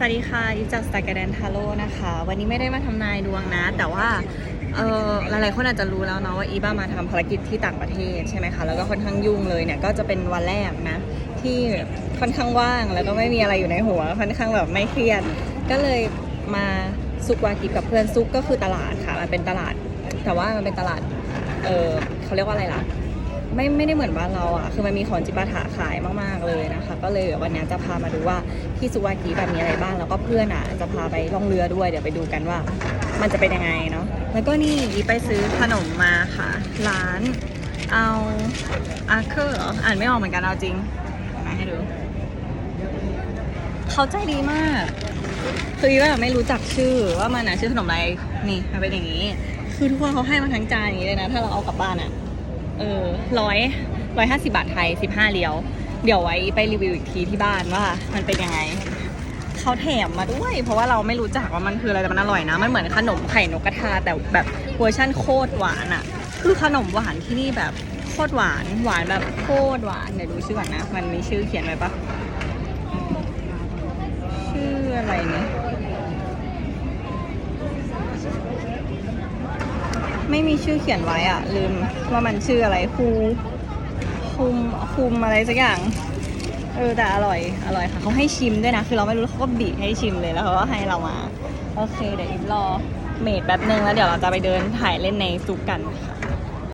สวัสดีค่ะอีจากสตาร์กแดนทาโร่นะคะ วันนี้ไม่ได้มาทำนายดวงนะ แต่ว่าเออหลายๆคนอาจจะรู้แล้วเนาะว่าอีบ้ามาทำภารกิจที่ต่างประเทศใช่ไหมคะแล้วก็ค่อนข้างยุ่งเลยเนี่ยก็จะเป็นวันแรกนะ ที่ค่อนข้างว่างแล้วก็ไม่มีอะไรอยู่ในหัวค่อนข้างแบบไม่เครียด ก็เลยมาซุกวากิกับเพื่อนซุกก็คือตลาดค่ะมันเป็นตลาด แต่ว่ามันเป็นตลาดเออเขาเรียกว่าอะไรล่ะ ไม่ไม่ได้เหมือนบ้านเราอะ คือมันมีของจิปาถะขายมาก ๆ เลยนะคะ ก็เลยวันนี้จะพามาดูว่าที่สุวากิแบบมีอะไรบ้าง แล้วก็เพื่อนอะจะพาไปล่องเรือด้วย เดี๋ยวไปดูกันว่า มันจะเป็นยังไงเนาะ แล้วก็นี่ไปซื้อขนมมาค่ะ ร้านเอาอาเคอร์อ่านไม่ออกเหมือนกันเอาจริง มาให้ดู เขาใจดีมาก คืออีแบบไม่รู้จักชื่อว่ามันอะชื่อขนมอะไร นี่มันเป็นอย่างนี้ คือทุกคนเขาให้มาทั้งจานอย่างนี้เลยนะ ถ้าเราเอากลับบ้านอะ เออร้อยร้อยห้าสิบาทไทยสิบห้าเรียว เดี๋ยวไว้ไปรีวิวอีกทีที่บ้านว่า มันเป็นยังไงเขาแถมมาด้วย เพราะว่าเราไม่รู้จักว่ามันคืออะไรแต่มันอร่อยนะ มันเหมือนขนมไข่นกกระทาแต่แบบเวอร์ชั่นโคตรหวานอะ่ะ คือขนมหวานที่นี่แบบโคตรหวานหวานแบบโคตรหวานเดี๋ยวดูชื่อก่อนนะ มันมีชื่อเขียนไว้ปะชื่ออะไรเนี่ย ไม่มีชื่อเขียนไว้อะลืมว่ามันชื่ออะไรคูคุมคุมอะไรสักอย่างเออแต่อร่อยอร่อยค่ะเขาให้ชิมด้วยนะ คือเราไม่รู้เขาก็บีบให้ชิมเลยแล้วเขาก็ให้เรามา โอเค เดี๋ยวอิฟรอเมดแป๊บนึงแล้วเดี๋ยวเราจะไปเดินถ่ายเล่นในซุปกันค่ะ